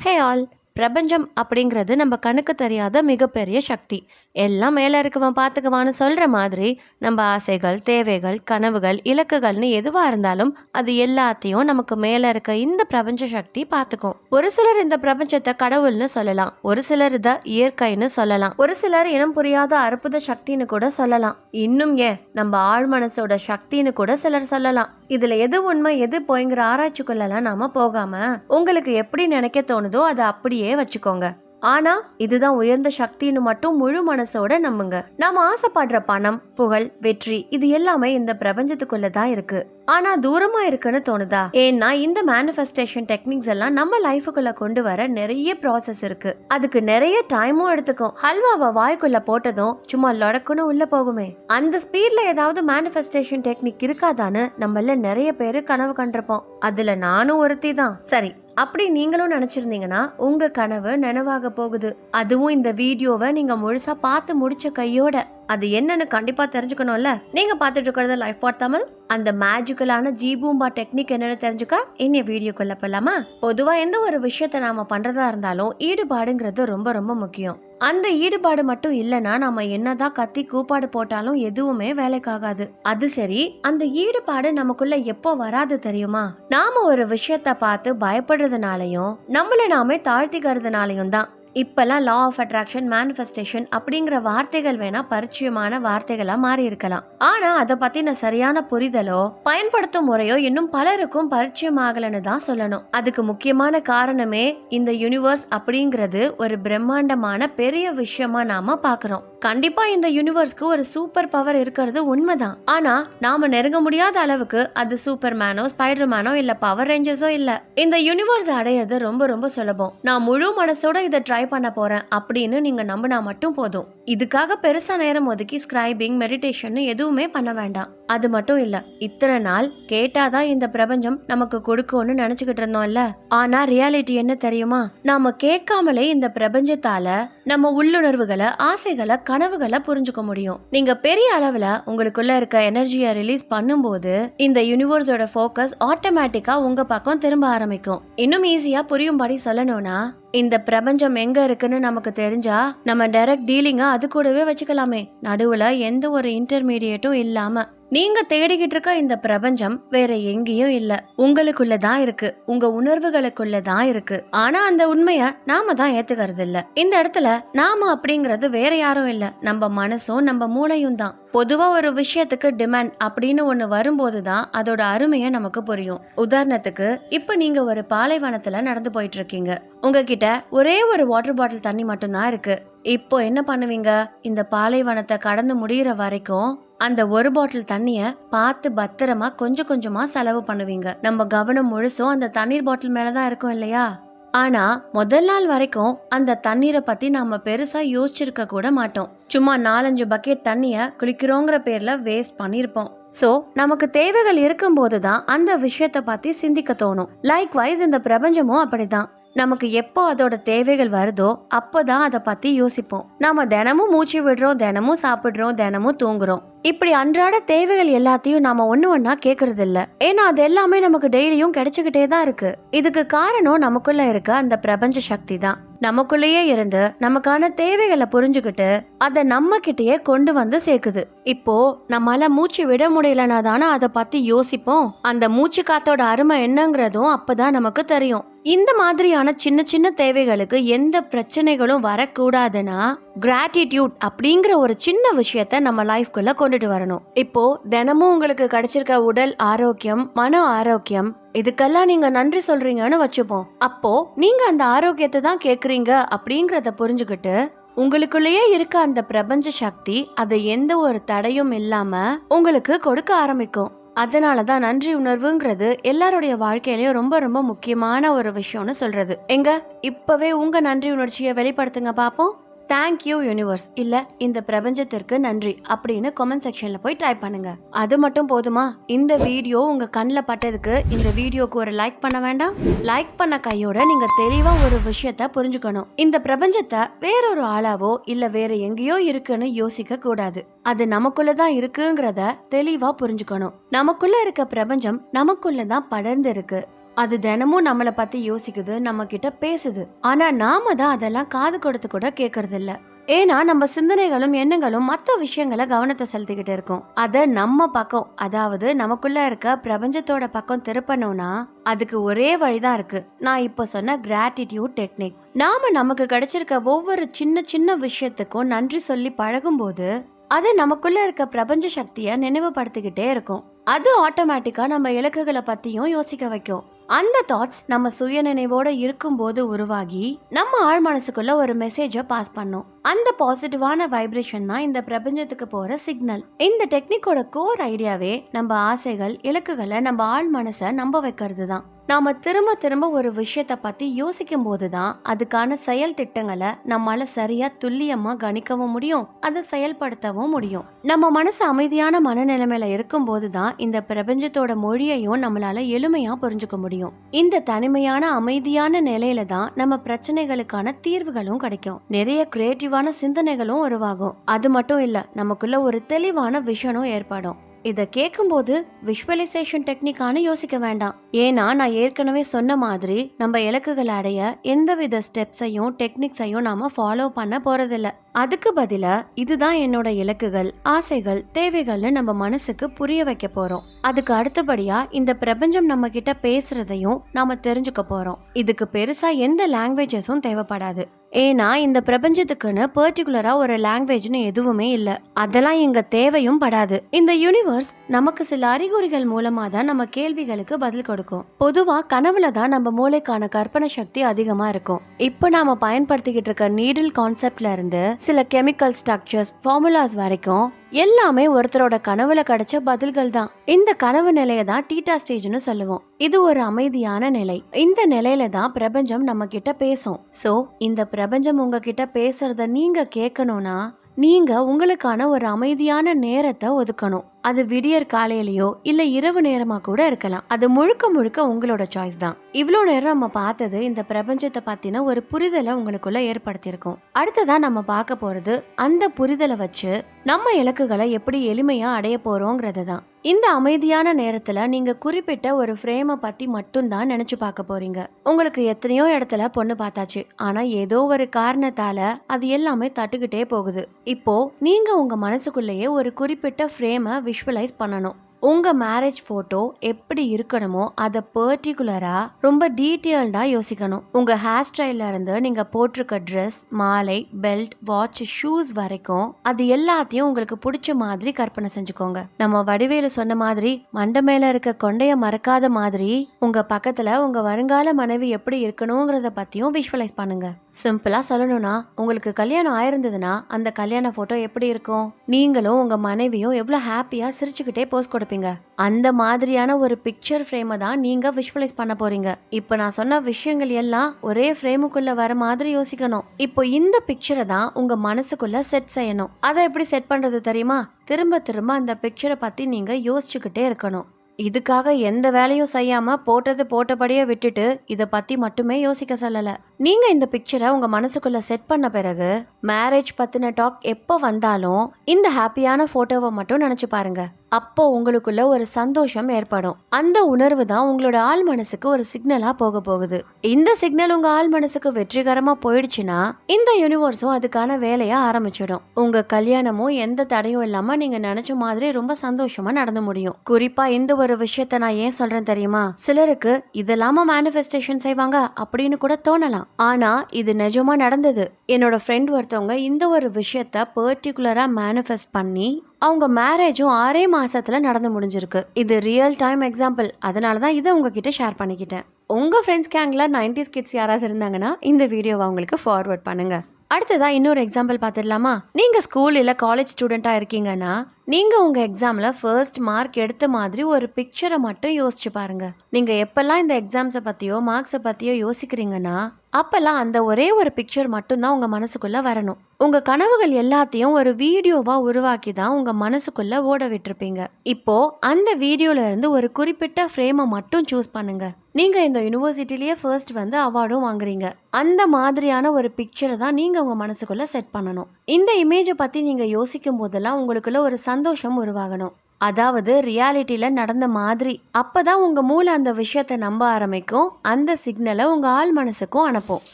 Hey all, பிரபஞ்சம் அப்படிங்கிறது நம்ம கணக்கு தெரியாத மிகப்பெரிய சக்தி. எல்லாம் மேலே இருக்கவன் பார்த்துக்குவான்னு சொல்கிற மாதிரி நம்ம ஆசைகள் தேவைகள் கனவுகள் இலக்குகள்னு எதுவாக இருந்தாலும் அது எல்லாத்தையும் நமக்கு மேலே இருக்க இந்த பிரபஞ்ச சக்தி பார்த்துக்கும் ஒரு சிலர் இந்த பிரபஞ்சத்தை கடவுள்னு சொல்லலாம். ஒரு சிலர் இதை இயற்கைன்னு சொல்லலாம். ஒரு சிலர் இனம் புரியாத அற்புத சக்தின்னு கூட சொல்லலாம். இன்னும் ஏன்? நம்ம ஆழ் மனசோட சக்தின்னு கூட சிலர் சொல்லலாம். இதில் எது உண்மை எது போய்ங்கிற ஆராய்ச்சிக்குள்ளலாம் நாம போகாம உங்களுக்கு எப்படி நினைக்க தோணுதோ அதை அப்படியே வச்சுக்கோங்க. ஆனா இதுதான் உயர்ந்த சக்தின்னு மட்டும் முழு மனசோட நம்புங்க. நாம ஆசைப்படுற பணம் புகழ் வெற்றி இது எல்லாமே இந்த பிரபஞ்சத்துக்குள்ள தான் இருக்கு. ஆனா தூரமா இருக்குன்னு தோணுதா? ஏன்னா இந்த மேனிஃபெஸ்டேஷன் டெக்னிக்ஸ் எல்லாம் நம்ம லைஃபுக்குள்ள கொண்டு வர நிறைய ப்ராசஸ் இருக்கு. அதுக்கு நிறைய டைமும் எடுத்துக்கும். ஹல்வாவை வாய்க்குள்ள போட்டதும் சும்மா லொடக்குன்னு உள்ள போகுமே. அந்த ஸ்பீட்ல ஏதாவது மேனிஃபெஸ்டேஷன் டெக்னிக் இருக்காதான்னு நம்மள நிறைய பேரு கனவு கண்டிருப்போம். அதுல நானும் ஒருத்தி தான் சரி அப்படி நீங்களும் நினச்சிருந்தீங்கன்னா உங்கள் கனவு நினைவாக போகுது. அதுவும் இந்த வீடியோவை நீங்கள் முழுசாக பார்த்து முடித்த கையோட. அது என்னன்னு கண்டிப்பா தெரிஞ்சுக்கணும்ல? நீங்க பார்த்துட்டு இருக்கிறது லைஃப் பாட் தமிழ் அந்த மேஜிக்கலான ஜீபூம்பா டெக்னிக் என்னன்னு தெரிஞ்சுக்க இன்னைய வீடியோக்குள்ள போலாமா? பொதுவா எந்த ஒரு விஷயத்த நாம பண்றதா இருந்தாலும் ஈடுபாடுங்கிறது ரொம்ப ரொம்ப முக்கியம். அந்த ஈடுபாடு மட்டும் இல்லைன்னா நம்ம என்னதான் கத்தி கூப்பாடு போட்டாலும் எதுவுமே வேலைக்காகாது. அது சரி அந்த ஈடுபாடு நமக்குள்ள எப்போ வராது தெரியுமா? நாம ஒரு விஷயத்த பார்த்து பயப்படுறதுனாலையும் நம்மள நாமே தாழ்த்திக்கிறதுனாலையும் தான். இப்போல்லாம் லா ஆஃப் அட்ராக்ஷன் மேனிஃபெஸ்டேஷன் அப்படிங்கிற வார்த்தைகள் வேணா பரிச்சயமான வார்த்தைகளாக மாறி இருக்கலாம். ஆனால் அதை பற்றின சரியான புரிதலோ பயன்படுத்தும் முறையோ இன்னும் பலருக்கும் பரிச்சயமாகலன்னு தான் சொல்லணும். அதுக்கு முக்கியமான காரணமே இந்த யூனிவர்ஸ் அப்படிங்கிறது ஒரு பிரம்மாண்டமான பெரிய விஷயமா நாம பார்க்குறோம் கண்டிப்பா இந்த யூனிவர்ஸ்க்கு ஒரு சூப்பர் பவர் இருக்கிறது உண்மைதான். ஆனா நாம நெருங்க முடியாத அளவுக்கு அது சூப்பர் மேனோ ஸ்பைடர் மேனோ இல்ல பவர் ரேஞ்சர்ஸோ இல்ல. இந்த யூனிவர்ஸ் அடையிறது ரொம்ப ரொம்ப சுலபம். நான் முழு மனசோட இதை ட்ரை பண்ண போகிறேன் அப்படின்னு நீங்கள் நம்பினா மட்டும் போதும். இதுக்காக பெருசாக நேரம் ஒதுக்கி ஸ்கிரைபிங் மெடிடேஷன் எதுவுமே பண்ண வேண்டாம். அது மட்டும் இல்லை இத்தனை நாள் கேட்டாதான் இந்த பிரபஞ்சம் நமக்கு கொடுக்கும்னு நினச்சிக்கிட்டு இருந்தோம்ல? ஆனால் ரியாலிட்டி என்ன தெரியுமா? நாம் கேட்காமலே இந்த பிரபஞ்சத்தால் நம்ம உள்ளுணர்வுகளை ஆசைகளை கனவுகளை புரிஞ்சுக்க முடியும். நீங்கள் பெரிய அளவில் உங்களுக்குள்ள இருக்க எனர்ஜியை ரிலீஸ் பண்ணும்போது இந்த யூனிவர்ஸோட ஃபோக்கஸ் ஆட்டோமேட்டிக்காக உங்கள் பக்கம் திரும்ப ஆரம்பிக்கும். இன்னும் ஈஸியாக புரியும்படி சொல்லணும்னா இந்த பிரபஞ்சம் எங்க இருக்குன்னு நமக்கு தெரிஞ்சா நம்ம டைரக்ட் டீலிங்க அது கூடவே வச்சுக்கலாமே. நடுவுல எந்த ஒரு இன்டர்மீடியட்டும் இல்லாம. நீங்க தேடிக்கிட்டு இருக்க இந்த பிரபஞ்சம் வேற எங்கேயும் இல்ல. உங்களுக்குள்ள தான் இருக்கு. உங்க உணர்வுகளுக்குள்ள தான் இருக்கு. ஆனா அந்த உண்மைய நாம தான் ஏத்துக்கிறது இல்ல இந்த இடத்துல நாம அப்படிங்கறது வேற யாரும் இல்ல. நம்ம மனசும் நம்ம மூளையும் தான். பொதுவா ஒரு விஷயத்துக்கு டிமாண்ட் அப்படின்னு ஒண்ணு வரும்போது தான் அதோட அருமையை நமக்கு புரியும். உதாரணத்துக்கு இப்ப நீங்க ஒரு பாலைவனத்துல நடந்து போயிட்டு இருக்கீங்க. உங்ககிட்ட ஒரே ஒரு வாட்டர் பாட்டில் தண்ணி மட்டும்தான் இருக்கு. இப்போ என்ன பண்ணுவீங்க? இந்த பாலைவனத்தை கடந்து முடியிற வரைக்கும் அந்த ஒரு பாட்டில் தண்ணிய பார்த்து பத்திரமா கொஞ்சம் கொஞ்சமா செலவு பண்ணுவீங்க. நம்ம கவனம் முழுசும் அந்த தண்ணீர் பாட்டில் மேலதான் இருக்கும் இல்லையா? ஆனா முதல் நாள் வரைக்கும் அந்த தண்ணீரை பத்தி நாம பெருசா யோசிச்சிருக்க கூட மாட்டோம். சும்மா நாலஞ்சு பக்கெட் தண்ணிய குளிக்கிறோங்கிற பேர்ல வேஸ்ட் பண்ணிருப்போம். சோ நமக்கு தேவைகள் இருக்கும்போது தான் அந்த விஷயத்த பத்தி சிந்திக்க தோணும். லைக் வைஸ் இந்த பிரபஞ்சமும் அப்படிதான். நமக்கு எப்போ அதோட தேவைகள் வருதோ அப்போதான் அதை பத்தி யோசிப்போம். நாம தினமும் மூச்சு விடுறோம் தினமும் சாப்பிடுறோம் தினமும் தூங்குறோம். இப்படி அன்றாட தேவைகள் எல்லாத்தையும் நாம ஒண்ணு ஒன்றா கேக்குறது இல்ல ஏன்னா அது எல்லாமே நமக்கு டெய்லியும் கிடைச்சுக்கிட்டே தான் இருக்கு. இதுக்கு காரணம் நமக்குள்ள இருக்க அந்த பிரபஞ்ச சக்தி தான். நமக்குள்ளேயே இருந்து நமக்கான தேவைகளை புரிஞ்சுக்கிட்டு அதை நம்ம கிட்டயே கொண்டு வந்து சேர்க்குது. இப்போ நம்மளால மூச்சு விட முடியலனா தானே அதை பத்தி யோசிப்போம். அந்த மூச்சு காத்தோட அருமை என்னங்கிறதும் அப்பதான் நமக்கு தெரியும். இந்த மாதிரியான சின்ன சின்ன தேவைகளுக்கு எந்த பிரச்சனைகளும் வரக்கூடாதுன்னா கிராட்டிடியூட் அப்படிங்கிற ஒரு சின்ன விஷயத்த நம்ம லைஃப்குள்ள கொண்டுட்டு வரணும். இப்போ தினமும் உங்களுக்கு கிடைச்சிருக்க உடல் ஆரோக்கியம் மன ஆரோக்கியம் இதுக்கெல்லாம் நீங்க நன்றி சொல்றீங்கன்னு வச்சுப்போம். அப்போ நீங்க அந்த ஆரோக்கியத்தை தான் கேக்குறீங்க அப்படிங்கறத புரிஞ்சுக்கிட்டு உங்களுக்குள்ளேயே இருக்க அந்த பிரபஞ்ச சக்தி அதை எந்த ஒரு தடையும் இல்லாம உங்களுக்கு கொடுக்க ஆரம்பிக்கும். அதனால தான் நன்றி உணர்வுங்கிறது எல்லாருடைய வாழ்க்கையிலயும் ரொம்ப ரொம்ப முக்கியமான ஒரு விஷயம்னு சொல்றது. எங்க? இப்பவே உங்க நன்றி உணர்ச்சியை வெளிப்படுத்துங்க பாப்போம். தேங்க்யூ யூனிவர்ஸ் இல்ல இந்த பிரபஞ்சத்திற்கு நன்றி அப்படின்னு கமெண்ட் செக்ஷன்ல போய் டைப் பண்ணுங்க. அது மட்டும் போதுமா? இந்த வீடியோ உங்க கண்ணில் பட்டதுக்கு இந்த வீடியோக்கு ஒரு லைக் பண்ண வேண்டாம். லைக் பண்ண கையோட நீங்க தெளிவா ஒரு விஷயத்த புரிஞ்சுக்கணும். இந்த பிரபஞ்சத்தை வேறொரு ஆளாவோ இல்ல வேற எங்கேயோ இருக்குன்னு யோசிக்க கூடாது. அது நமக்குள்ள தான் இருக்குங்கிறத தெளிவா புரிஞ்சுக்கணும். நமக்குள்ள இருக்க பிரபஞ்சம் நமக்குள்ள தான் படர்ந்து இருக்கு அது தினமும் நம்மளை பத்தி யோசிக்குது நம்ம கிட்ட பேசுது. ஆனா நாம தான் அதெல்லாம் காது கொடுத்து கூட கேட்கறது இல்ல. ஏன்னா நம்ம சிந்தனைகளும் எண்ணங்களும் மற்ற விஷயங்களை கவனத்தை செலுத்திக்கிட்டு இருக்கோம். அத நம்ம பக்கம் அதாவது நமக்குள்ள இருக்க பிரபஞ்சத்தோட பக்கம் திருப்பணும்னா அதுக்கு ஒரே வழிதான் இருக்கு. நான் இப்ப சொன்ன கிராட்டிடியூட் டெக்னிக் நாம நமக்கு கிடைச்சிருக்க ஒவ்வொரு சின்ன சின்ன விஷயத்துக்கும் நன்றி சொல்லி பழகும்போது அது நமக்குள்ள இருக்க பிரபஞ்ச சக்தியை நினைவுபடுத்திக்கிட்டே இருக்கும். அது ஆட்டோமேட்டிக்கா நம்ம இலக்குகளை பத்தியும் யோசிக்க வைக்கும். அந்த தாட்ஸ் நம்ம சுயநினைவோட இருக்கும்போது உருவாகி நம்ம ஆழ் மனசுக்குள்ள ஒரு மெசேஜை பாஸ் பண்ணும். அந்த பாசிட்டிவான வைப்ரேஷன் தான் இந்த பிரபஞ்சத்துக்கு போற சிக்னல் இந்த டெக்னிக்கோட கோர் ஐடியாவே நம்ம ஆசைகள் இலக்குகளை நம்ம ஆழ் மனசை நம்ப வைக்கிறது தான். நாம் திரும்ப திரும்ப ஒரு விஷயத்த பற்றி யோசிக்கும் போதுதான் அதுக்கான செயல் திட்டங்களை நம்மளால் சரியாக துல்லியமாக கணிக்கவும் முடியும். அதை செயல்படுத்தவும் முடியும். நம்ம மனசு அமைதியான மனநிலைமையில இருக்கும் போதுதான் இந்த பிரபஞ்சத்தோட மொழியையும் நம்மளால எளிமையாக புரிஞ்சுக்க முடியும். இந்த தனிமையான அமைதியான நிலையில தான் நம்ம பிரச்சனைகளுக்கான தீர்வுகளும் கிடைக்கும். நிறைய கிரியேட்டிவான சிந்தனைகளும் உருவாகும். அது மட்டும் இல்லை நமக்குள்ள ஒரு தெளிவான விஷனும் ஏற்படும். இதை கேட்கும்போது விஷுவலைசேஷன் டெக்னிக்கான யோசிக்க வேண்டாம். ஏன்னா நான் ஏற்கனவே சொன்ன மாதிரி நம்ம இலக்குகளை அடைய எந்தவித ஸ்டெப்ஸையும் டெக்னிக்ஸையும் நாம ஃபாலோ பண்ண போறதில்ல. அதுக்கு பதிலா இதுதான் என்னோட இலக்குகள் ஆசைகள் தேவைகள்னு நம்ம மனசுக்கு புரிய வைக்க போறோம். அதுக்கு அடுத்தபடியா இந்த பிரபஞ்சம் நம்ம கிட்ட பேசுறதையும் நாம தெரிஞ்சுக்க போறோம். இதுக்கு பெருசா எந்த லாங்குவேஜஸும் தேவைப்படாது. ஏன்னா இந்த பிரபஞ்சத்துக்குன்னு பர்டிகுலராக ஒரு லாங்குவேஜ்னு எதுவுமே இல்லை. அதெல்லாம் எங்கள் தேவையும் படாது. இந்த யூனிவர்ஸ் நமக்கு சில அறிகுறிகள் மூலமா தான் நம்ம கேள்விகளுக்கு பதில் கொடுக்கும். பொதுவா கனவுல தான் நம்ம மூளைக்கான கற்பனை சக்தி அதிகமா இருக்கும். இப்போ நாம பயன்படுத்திக்கிட்டு இருக்க நீடில் கான்செப்ட்ல இருந்து சில கெமிக்கல் ஸ்ட்ரக்சர்ஸ் ஃபார்முலாஸ் வரைக்கும் எல்லாமே ஒருத்தரோட கனவுல கிடைச்ச பதில்கள் தான். இந்த கனவு நிலையை தான் டீட்டா ஸ்டேஜ்னு சொல்லுவோம். இது ஒரு அமைதியான நிலை. இந்த நிலையில தான் பிரபஞ்சம் நம்ம கிட்ட பேசும். சோ இந்த பிரபஞ்சம் உங்ககிட்ட பேசுறத நீங்க கேட்கணும்னா நீங்க உங்களுக்கான ஒரு அமைதியான நேரத்தை ஒதுக்கணும். அது விடியற் காலையிலயோ இல்ல இரவு நேரமா கூட இருக்கலாம். அது முழுக்க முழுக்க உங்களோட சாய்ஸ் தான். இவ்வளோ நேரம் நம்ம பார்த்தது இந்த பிரபஞ்சத்தை பத்தின ஒரு புரிதலை உங்களுக்குள்ள ஏற்படுத்தியிருக்கோம். அடுத்ததா நம்ம பார்க்க போறது அந்த புரிதலை வச்சு நம்ம இலக்குகளை எப்படி எளிமையா அடைய போறோங்கிறது தான். இந்த அமைதியான நேரத்துல நீங்க குறிப்பிட்ட ஒரு ஃப்ரேமை பத்தி மட்டும்தான் நினைச்சு பார்க்க போறீங்க. உங்களுக்கு எத்தனையோ இடத்துல பொண்ணு பார்த்தாச்சு. ஆனா ஏதோ ஒரு காரணத்தால அது எல்லாமே தட்டுக்கிட்டே போகுது. இப்போ நீங்க உங்க மனசுக்குள்ளேயே ஒரு குறிப்பிட்ட ஃப்ரேமை விஷுவலைஸ் பண்ணணும். உங்கள் மேரேஜ் ஃபோட்டோ எப்படி இருக்கணுமோ அதை பர்டிகுலராக ரொம்ப டீட்டெயில்டாக யோசிக்கணும். உங்கள் ஹேர் ஸ்டைலில் இருந்து நீங்கள் போட்டிருக்க ட்ரெஸ் மாலை பெல்ட் வாட்ச் ஷூஸ் வரைக்கும் அது எல்லாத்தையும் உங்களுக்கு பிடிச்ச மாதிரி கற்பனை செஞ்சுக்கோங்க. நம்ம வடிவேலு சொன்ன மாதிரி மண்டை மேலே இருக்க கொண்டைய மறக்காத மாதிரி உங்கள் பக்கத்தில் உங்கள் வருங்கால மனைவி எப்படி இருக்கணுங்கிறத பற்றியும் விஷுவலைஸ் பண்ணுங்கள் சிம்பிளாக சொல்லணும்னா உங்களுக்கு கல்யாணம் ஆயிருந்ததுன்னா அந்த கல்யாண ஃபோட்டோ எப்படி இருக்கும்? நீங்களும் உங்கள் மனைவியும் எவ்வளோ ஹாப்பியாக சிரிச்சுக்கிட்டே போஸ்ட் கொடுப்பீங்க. அந்த மாதிரியான ஒரு பிக்சர் ஃப்ரேமை தான் நீங்கள் விஷுவலைஸ் பண்ண போகிறீங்க இப்போ நான் சொன்ன விஷயங்கள் எல்லாம் ஒரே ஃப்ரேமுக்குள்ளே வர மாதிரி யோசிக்கணும். இப்போ இந்த பிக்சரை தான் உங்கள் மனசுக்குள்ளே செட் செய்யணும். அதை எப்படி செட் பண்ணுறது தெரியுமா? திரும்ப திரும்ப அந்த பிக்சரை பற்றி நீங்கள் யோசிச்சுக்கிட்டே இருக்கணும். இதுக்காக எந்த வேலையும் செய்யாமல் போட்டது போட்டபடியே விட்டுட்டு இதை பற்றி மட்டுமே யோசிக்க சொல்லலை. நீங்கள் இந்த பிக்சரை உங்கள் மனசுக்குள்ளே செட் பண்ண பிறகு மேரேஜ் பற்றின டாக் எப்போ வந்தாலும் இந்த ஹாப்பியான ஃபோட்டோவை மட்டும் நினச்சி பாருங்க. அப்போ உங்களுக்குள்ள ஒரு சந்தோஷம் ஏற்படும். அந்த உணர்வு தான் உங்களோட ஆள் மனசுக்கு ஒரு சிக்னலாக போக போகுது. இந்த சிக்னல் உங்கள் ஆள் மனசுக்கு வெற்றிகரமாக போயிடுச்சுன்னா இந்த யூனிவர்ஸும் அதுக்கான வேலையை ஆரம்பிச்சிடும். உங்கள் கல்யாணமும் எந்த தடையும் இல்லாமல் நீங்கள் நினச்ச மாதிரி ரொம்ப சந்தோஷமாக நடந்து முடியும். குறிப்பாக இந்த ஒரு விஷயத்த நான் ஏன் சொல்கிறேன் தெரியுமா? சிலருக்கு இதெல்லாம மேனிஃபெஸ்டேஷன் செய்வாங்க அப்படின்னு கூட தோணலாம். ஆனால் இது நிஜமாக நடந்தது. என்னோட ஃப்ரெண்ட் ஒருத்தவங்க இந்த ஒரு விஷயத்த பர்டிகுலராக மேனிஃபெஸ்ட் பண்ணி அவங்க மேரேஜும் ஆறே மாதத்தில் நடந்து முடிஞ்சிருக்கு. இது ரியல் டைம் எக்ஸாம்பிள் அதனால தான் இதை உங்ககிட்ட ஷேர் பண்ணிக்கிட்டேன். உங்கள் ஃப்ரெண்ட்ஸ் கேங்கில் நைன்டிஸ் கிட்ஸ் யாராவது இருந்தாங்கன்னா இந்த வீடியோவை அவங்களுக்கு ஃபார்வர்ட் பண்ணுங்கள் அடுத்ததாக இன்னொரு எக்ஸாம்பிள் பார்த்துடலாமா? நீங்கள் ஸ்கூல் இல்லை காலேஜ் ஸ்டூடெண்ட்டாக இருக்கீங்கன்னா நீங்கள் உங்கள் எக்ஸாமில் ஃபர்ஸ்ட் மார்க் எடுத்த மாதிரி ஒரு பிக்சரை மட்டும் யோசிச்சு பாருங்கள் நீங்கள் எப்போல்லாம் இந்த எக்ஸாம்ஸை பற்றியோ மார்க்ஸை பற்றியோ யோசிக்கிறீங்கன்னா அப்போல்லாம் அந்த ஒரே ஒரு பிக்சர் மட்டும்தான் உங்கள் மனசுக்குள்ளே வரணும். உங்கள் கனவுகள் எல்லாத்தையும் ஒரு வீடியோவாக உருவாக்கி தான் உங்கள் மனசுக்குள்ளே ஓட விட்டுருப்பீங்க. இப்போது அந்த வீடியோவிலேருந்து இருந்து ஒரு குறிப்பிட்ட ஃப்ரேமை மட்டும் சூஸ் பண்ணுங்க. நீங்கள் இந்த யூனிவர்சிட்டிலேயே ஃபர்ஸ்ட் வந்து அவார்டும் வாங்குறீங்க. அந்த மாதிரியான ஒரு பிக்சரை தான் நீங்கள் உங்கள் மனசுக்குள்ளே செட் பண்ணணும். இந்த இமேஜை பற்றி நீங்கள் யோசிக்கும் போதெல்லாம் உங்களுக்குள்ள ஒரு சந்தோஷம் உருவாகணும். அதாவது ரியாலிட்டியில் நடந்த மாதிரி அப்போ தான் உங்கள் மூளை அந்த விஷயத்தை நம்ப ஆரம்பிக்கும். அந்த சிக்னலை உங்கள் ஆள் மனசுக்கும் அனுப்பும்.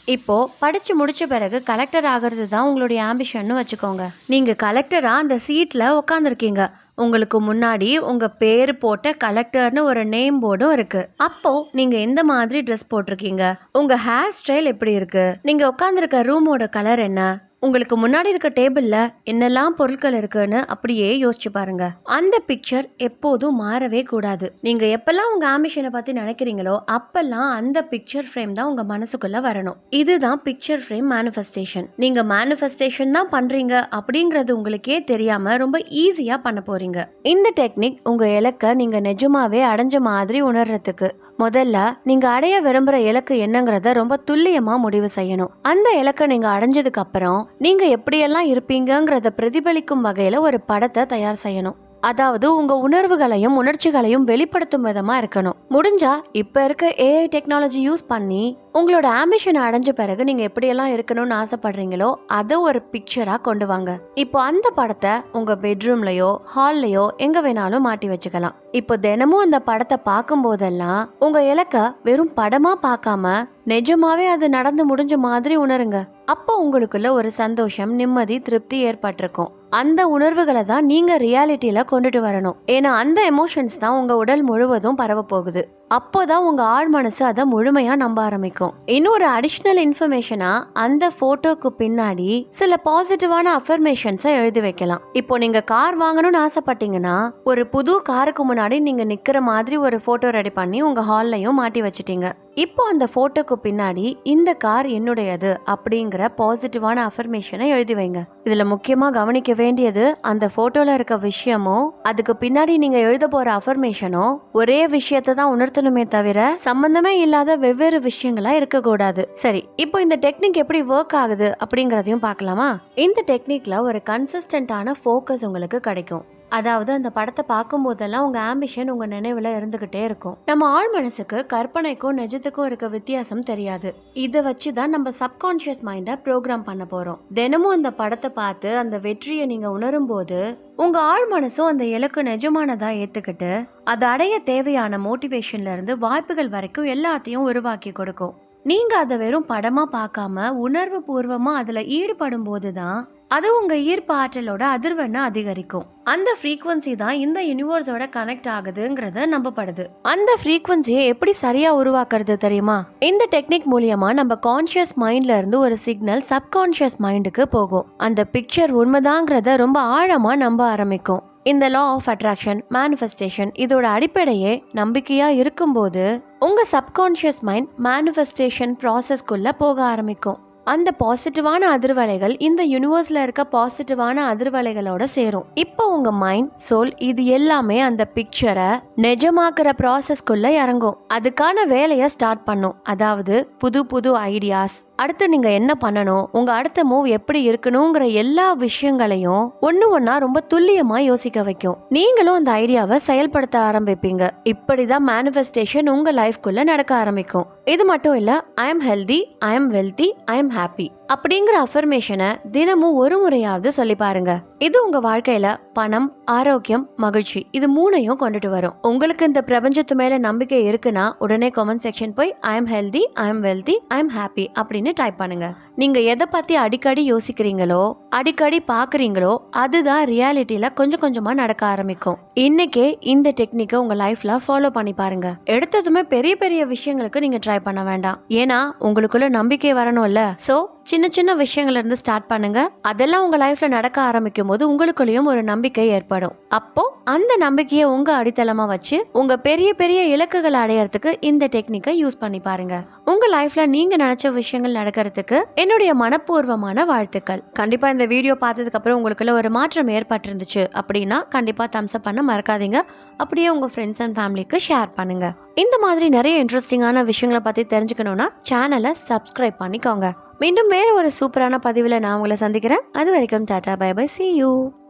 இப்போது படித்து முடித்த பிறகு கலெக்டர் ஆகிறது தான் உங்களுடைய ஆம்பிஷன்னு வச்சுக்கோங்க. நீங்கள் கலெக்டராக அந்த சீட்டில் உட்காந்துருக்கீங்க உங்களுக்கு முன்னாடி உங்கள் பேர் போட்ட கலெக்டர்னு ஒரு நேம் போர்டும் இருக்குது அப்போது நீங்கள் எந்த மாதிரி ட்ரெஸ் போட்டிருக்கீங்க? உங்கள் ஹேர் ஸ்டைல் எப்படி இருக்குது நீங்கள் உட்காந்துருக்க ரூமோட கலர் என்ன? உங்களுக்கு முன்னாடி இருக்க டேபிளில் என்னெல்லாம் பொருட்கள் இருக்குன்னு அப்படியே யோசிச்சு பாருங்க. அந்த பிக்சர் எப்போதும் மாறவே கூடாது. நீங்க எப்பெல்லாம் உங்க ஆம்பிஷனை பத்தி நினைக்கிறீங்களோ அப்பெல்லாம் அந்த பிக்சர் ஃப்ரேம் தான் உங்க மனசுக்குள்ள வரணும். இதுதான் பிக்சர் ஃப்ரேம் மேனிஃபெஸ்டேஷன் நீங்க மேனிஃபெஸ்டேஷன் தான் பண்றீங்க அப்படிங்கிறது உங்களுக்கே தெரியாம ரொம்ப ஈஸியா பண்ண போறீங்க. இந்த டெக்னிக் உங்க இலக்கை நீங்க நிஜமாவே அடைஞ்ச மாதிரி உணர்றதுக்கு முதல்ல நீங்க அடைய விரும்புற இலக்கு என்னங்கிறத ரொம்ப துல்லியமா முடிவு செய்யணும். அந்த இலக்கை நீங்க அடைஞ்சதுக்கு அப்புறம் நீங்க எப்படியெல்லாம் இருப்பீங்கங்கிறத பிரதிபலிக்கும் வகையில ஒரு படத்தை தயார் செய்யணும். அதாவது உங்க உணர்வுகளையும் உணர்ச்சிகளையும் வெளிப்படுத்தும் விதமா இருக்கணும். முடிஞ்சா இப்ப இருக்க ஏஐ டெக்னாலஜி யூஸ் பண்ணி உங்களோட ஆம்பிஷனை அடைஞ்ச பிறகு நீங்க எப்படியெல்லாம் இருக்கணும்னு ஆசைப்படுறீங்களோ அதை ஒரு பிக்சரா கொண்டு வாங்க. இப்போ அந்த படத்தை உங்க பெட்ரூம்லயோ ஹால்லயோ எங்க வேணாலும் மாட்டி வச்சுக்கலாம். இப்போ தினமும் அந்த படத்தை பார்க்கும் போதெல்லாம் உங்க இலக்க வெறும் படமா பார்க்காம நிஜமாவே அது நடந்து முடிஞ்ச மாதிரி உணருங்க. அப்போ உங்களுக்குள்ள ஒரு சந்தோஷம் நிம்மதி திருப்தி ஏற்பட்டிருக்கும். அந்த உணர்வுகளை தான் நீங்க ரியாலிட்டியில கொண்டுட்டு வரணும். ஏன்னா அந்த எமோஷன்ஸ் தான் உங்க உடல் முழுவதும் பரவ போகுது அப்போதான் உங்கள் ஆழ் மனசு அதை முழுமையாக நம்ப ஆரம்பிக்கும். இன்னொரு அடிஷ்னல் இன்ஃபர்மேஷனாக அந்த ஃபோட்டோக்கு பின்னாடி சில பாசிட்டிவான அஃபர்மேஷன்ஸை எழுதி வைக்கலாம். இப்போ நீங்கள் கார் வாங்கணும்னு ஆசைப்பட்டீங்கன்னா ஒரு புது காருக்கு முன்னாடி நீங்கள் நிற்கிற மாதிரி ஒரு ஃபோட்டோ ரெடி பண்ணி உங்கள் ஹால்லையும் மாட்டி வச்சிட்டீங்க. இப்போ அந்த ஃபோட்டோக்கு பின்னாடி இந்த கார் என்னுடையது அப்படிங்கிற பாசிட்டிவான அஃபர்மேஷனை எழுதி வைங்க. இதில் முக்கியமாக கவனிக்க வேண்டியது அந்த ஃபோட்டோவில் இருக்க விஷயமோ அதுக்கு பின்னாடி நீங்கள் எழுத போகிற அஃபர்மேஷனோ ஒரே விஷயத்தை தான் உணர்த்தணுமே தவிர சம்பந்தமே இல்லாத வெவ்வேறு விஷயங்களா இருக்கக்கூடாது. சரி இப்போ இந்த டெக்னிக் எப்படி ஒர்க் ஆகுது அப்படிங்கிறதையும் பார்க்கலாமா? இந்த டெக்னிக்ல ஒரு கன்சிஸ்டன்டான ஃபோக்கஸ் உங்களுக்கு கிடைக்கும். அதாவது அந்த படத்தை பார்க்கும்போதெல்லாம் உங்கள் ஆம்பிஷன் உங்கள் நினைவில் இருந்துக்கிட்டே இருக்கும். நம்ம ஆழ் மனசுக்கு கற்பனைக்கும் நிஜத்துக்கும் இருக்க வித்தியாசம் தெரியாது. இதை வச்சு தான் நம்ம சப்கான்ஷியஸ் மைண்டை ப்ரோக்ராம் பண்ண போகிறோம் தினமும் அந்த படத்தை பார்த்து அந்த வெற்றியை நீங்கள் உணரும் போது உங்கள் ஆழ் மனசும் அந்த இலக்கு நிஜமானதாக ஏற்றுக்கிட்டு அதை அடைய தேவையான மோட்டிவேஷன்லேருந்து வாய்ப்புகள் வரைக்கும் எல்லாத்தையும் உருவாக்கி கொடுக்கும். நீங்கள் அதை வெறும் படமாக பார்க்காம உணர்வு பூர்வமாக அதில் ஈடுபடும் போதுதான் அது உங்கள் ஈர்ப்பு ஆற்றலோட அதிர்வெண்ணை அதிகரிக்கும். அந்த ஃப்ரீக்வன்சி தான் இந்த யூனிவர்ஸோட கனெக்ட் ஆகுதுங்கிறத நம்பப்படுது. அந்த ஃப்ரீக்வன்சியை எப்படி சரியாக உருவாக்குறது தெரியுமா? இந்த டெக்னிக் மூலியமா நம்ம கான்ஷியஸ் மைண்ட்ல இருந்து ஒரு சிக்னல் சப்கான்ஷியஸ் மைண்டுக்கு போகும். அந்த பிக்சர் உண்மைதாங்கிறத ரொம்ப ஆழமாக நம்ப ஆரம்பிக்கும். இந்த லா ஆஃப் அட்ராக்ஷன் மேனிஃபெஸ்டேஷன் இதோட அடிப்படையே நம்பிக்கையாக இருக்கும்போது உங்கள் சப்கான்ஷியஸ் மைண்ட் மேனிஃபெஸ்டேஷன் ப்ராசஸ்க்குள்ளே போக ஆரம்பிக்கும். அந்த பாசிட்டிவான அதிர்வலைகள் இந்த யூனிவர்ஸில் இருக்க பாசிட்டிவான அதிர்வலைகளோட சேரும். இப்போ உங்க மைண்ட் சோல் இது எல்லாமே அந்த பிக்சரை நிஜமாக்குற ப்ராசஸ்க்குள்ள இறங்கும். அதுக்கான வேலையை ஸ்டார்ட் பண்ணும். அதாவது புது புது ஐடியாஸ் அடுத்து நீங்கள் என்ன பண்ணணும்? உங்கள் அடுத்த மூவ் எப்படி இருக்கணுங்கிற எல்லா விஷயங்களையும் ஒன்று ஒன்றா ரொம்ப துல்லியமாக யோசிக்க வைக்கும். நீங்களும் அந்த ஐடியாவை செயல்படுத்த ஆரம்பிப்பீங்க. இப்படி தான் மேனிஃபெஸ்டேஷன் உங்கள் லைஃப்குள்ளே நடக்க ஆரம்பிக்கும். இது மட்டும் இல்லை I am healthy I am wealthy I am happy அப்படிங்கிற அஃபர்மேஷனை தினமும் ஒரு முறையாவது சொல்லி பாருங்க. இது உங்க வாழ்க்கையில பணம் ஆரோக்கியம் மகிழ்ச்சி இது மூணையும் கொண்டுட்டு வரும். உங்களுக்கு இந்த பிரபஞ்சத்து மேல நம்பிக்கை இருக்குன்னா உடனே கமெண்ட் செக்ஷன் போய் I am healthy I am wealthy I am happy அப்படின்னு டைப் பண்ணுங்க. நீங்க எதை பத்தி அடிக்கடி யோசிக்கிறீங்களோ அடிக்கடி பாக்குறீங்களோ அதுதான் ரியாலிட்டியில கொஞ்சம் கொஞ்சமா நடக்க ஆரம்பிக்கும். இன்னைக்கே இந்த டெக்னிக்கை உங்க லைஃப்ல ஃபாலோ பண்ணி பாருங்க. எடுத்ததுமே பெரிய பெரிய விஷயங்களுக்கு நீங்க ட்ரை பண்ண வேண்டாம். ஏன்னா உங்களுக்குள்ள நம்பிக்கை வரணும்ல. சோ சின்ன சின்ன விஷயங்கள்ல இருந்து ஸ்டார்ட் பண்ணுங்க. அதெல்லாம் உங்க லைஃப்ல நடக்க ஆரம்பிக்கும் போது உங்களுக்குள்ளேயும் ஒரு நம்பிக்கை ஏற்படும். அப்போ அந்த நம்பிக்கையை உங்க அடித்தளமா வச்சு உங்க பெரிய பெரிய இலக்குகளை அடையறதுக்கு இந்த டெக்னிக்கை யூஸ் பண்ணி பாருங்க. உங்க லைஃப்ல நீங்க நினைச்ச விஷயங்கள் நடக்கிறதுக்கு என்னுடைய மனப்பூர்வமான வாழ்த்துக்கள். கண்டிப்பாக இந்த வீடியோ பார்த்ததுக்கப்புறம் உங்களுக்குள்ள ஒரு மாற்றம் ஏற்பட்டிருந்துச்சு அப்படின்னா கண்டிப்பாக தம்ஸ் அப் பண்ண மறக்காதீங்க. அப்படியே உங்கள் ஃப்ரெண்ட்ஸ் அண்ட் ஃபேமிலிக்கு ஷேர் பண்ணுங்க. இந்த மாதிரி நிறைய இன்ட்ரெஸ்டிங்கான விஷயங்களை பற்றி தெரிஞ்சுக்கணும்னா சேனலை சப்ஸ்கிரைப் பண்ணிக்கோங்க. மீண்டும் வேறு ஒரு சூப்பரான பதிவில் நான் உங்களை சந்திக்கிறேன். அது வரைக்கும் tata bye bye see you